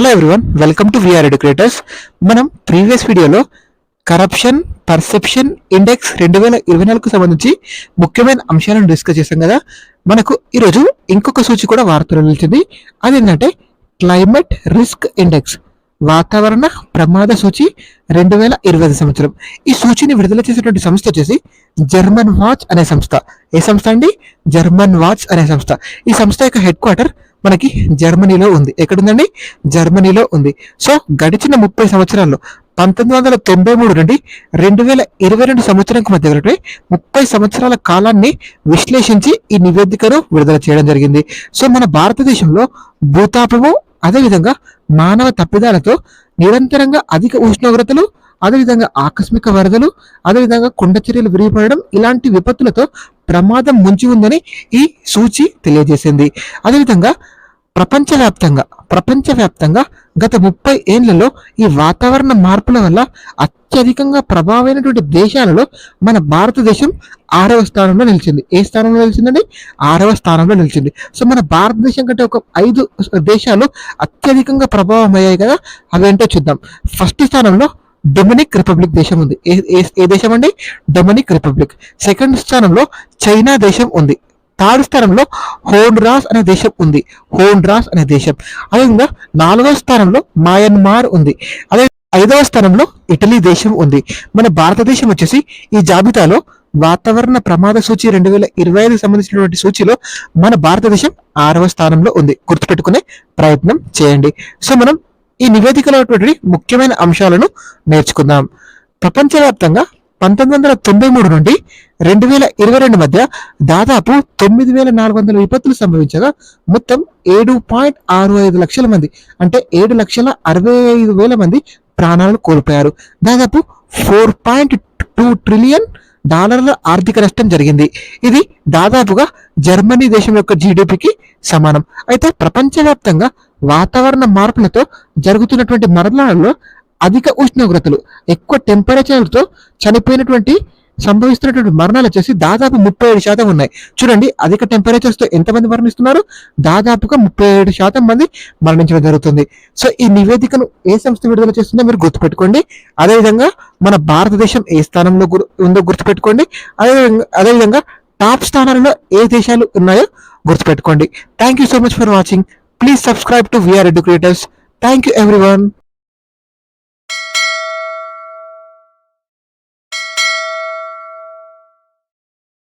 Hello everyone welcome to VR educators మనం previous వీడియోలో corruption perception index రెండు వేల ఇరవై నాలుగుకు సంబంధించి ముఖ్యమైన అంశాలను డిస్కస్ చేశాం కదా. మనకు ఈరోజు ఇంకొక సూచి కూడా వార్తలు నిలిచింది. అదేంటంటే క్లైమేట్ రిస్క్ ఇండెక్స్ వాతావరణ ప్రమాద సూచి రెండు వేల ఇరవై ఐదు సంవత్సరం. ఈ సూచిని విడుదల చేసినటువంటి సంస్థ వచ్చేసి జర్మన్ వాచ్ అనే సంస్థ. ఏ సంస్థ అండి? జర్మన్ వాచ్ అనే సంస్థ. ఈ సంస్థ యొక్క హెడ్ క్వార్టర్ మనకి జర్మనీలో ఉంది. ఎక్కడుందండి? జర్మనీలో ఉంది. సో గడిచిన ముప్పై సంవత్సరాల్లో పంతొమ్మిది వందల తొంభై మూడు నుండి రెండు వేల ఇరవై రెండు సంవత్సరంకు మధ్య ముప్పై సంవత్సరాల కాలాన్ని విశ్లేషించి ఈ నివేదికను విడుదల చేయడం జరిగింది. సో మన భారతదేశంలో భూతాపము అదేవిధంగా మానవ తప్పిదాలతో నిరంతరంగా అధిక ఉష్ణోగ్రతలు అదేవిధంగా ఆకస్మిక వరదలు అదేవిధంగా కొండ చర్యలు విరిగిపడడం ఇలాంటి విపత్తులతో ప్రమాదం ముంచి ఉందని ఈ సూచి తెలియజేసింది. అదేవిధంగా ప్రపంచవ్యాప్తంగా ప్రపంచవ్యాప్తంగా గత ముప్పై ఏళ్ళలో ఈ వాతావరణ మార్పుల వల్ల అత్యధికంగా ప్రభావమైనటువంటి దేశాలలో మన భారతదేశం ఆరవ స్థానంలో నిలిచింది. ఏ స్థానంలో నిలిచిందండి? ఆరవ స్థానంలో నిలిచింది. సో మన భారతదేశం కంటే ఒక ఐదు దేశాలు అత్యధికంగా ప్రభావం అయ్యాయి కదా అవేంటో చూద్దాం. ఫస్ట్ స్థానంలో డొమినిక్ రిపబ్లిక్ దేశం ఉంది. ఏ ఏ- దేశం అండి? Dominican Republic. సెకండ్ స్థానంలో చైనా దేశం ఉంది. థర్డ్ స్థానంలో హోండ్రాస్ అనే దేశం ఉంది. హోండ్రాస్ అనే దేశం. అదేవిధంగా నాలుగవ స్థానంలో మయన్మార్ ఉంది. అదే ఐదవ స్థానంలో ఇటలీ దేశం ఉంది. మన భారతదేశం వచ్చేసి ఈ జాబితాలో వాతావరణ ప్రమాద సూచి రెండు వేల ఇరవై ఐదు సంబంధించినటువంటి సూచిలో మన భారతదేశం ఆరవ స్థానంలో ఉంది. గుర్తుపెట్టుకునే ప్రయత్నం చేయండి. సో మనం ఈ నివేదికలో ఉన్నటువంటి ముఖ్యమైన అంశాలను నేర్చుకుందాం. ప్రపంచవ్యాప్తంగా పంతొమ్మిది వందల తొంభై మూడు నుండి రెండు వేల ఇరవై రెండు మధ్య దాదాపు తొమ్మిది వేల నాలుగు వందల విపత్తులు సంభవించగా మొత్తం ఏడు పాయింట్ ఆరు ఐదు లక్షల మంది అంటే ఏడు లక్షల అరవై ఐదు వేల మంది ప్రాణాలను కోల్పోయారు. దాదాపు ఫోర్ పాయింట్ టూ ట్రిలియన్ డాలర్ల ఆర్థిక నష్టం జరిగింది. ఇది దాదాపుగా జర్మనీ దేశం యొక్క జీడిపికి సమానం. అయితే ప్రపంచవ్యాప్తంగా వాతావరణ మార్పులతో జరుగుతున్నటువంటి మరణాలలో అధిక ఉష్ణోగ్రతలు ఎక్కువ టెంపరేచర్తో చనిపోయినటువంటి సంభవిస్తున్నటువంటి మరణాలు వచ్చేసి దాదాపు ముప్పై ఏడు శాతం ఉన్నాయి. చూడండి అధిక టెంపరేచర్స్తో ఎంతమంది మరణిస్తున్నారు? దాదాపుగా ముప్పై ఏడు శాతం మంది మరణించడం జరుగుతుంది. సో ఈ నివేదికను ఏ సంస్థ విడుదల చేస్తుందో మీరు గుర్తుపెట్టుకోండి. అదేవిధంగా మన భారతదేశం ఏ స్థానంలో గుర్- ఉందో గుర్తుపెట్టుకోండి. అదేవిధంగా అదేవిధంగా టాప్ స్థానాలలో ఏ దేశాలు ఉన్నాయో గుర్తుపెట్టుకోండి. Thank you so much for watching please subscribe to VR educators thank you everyone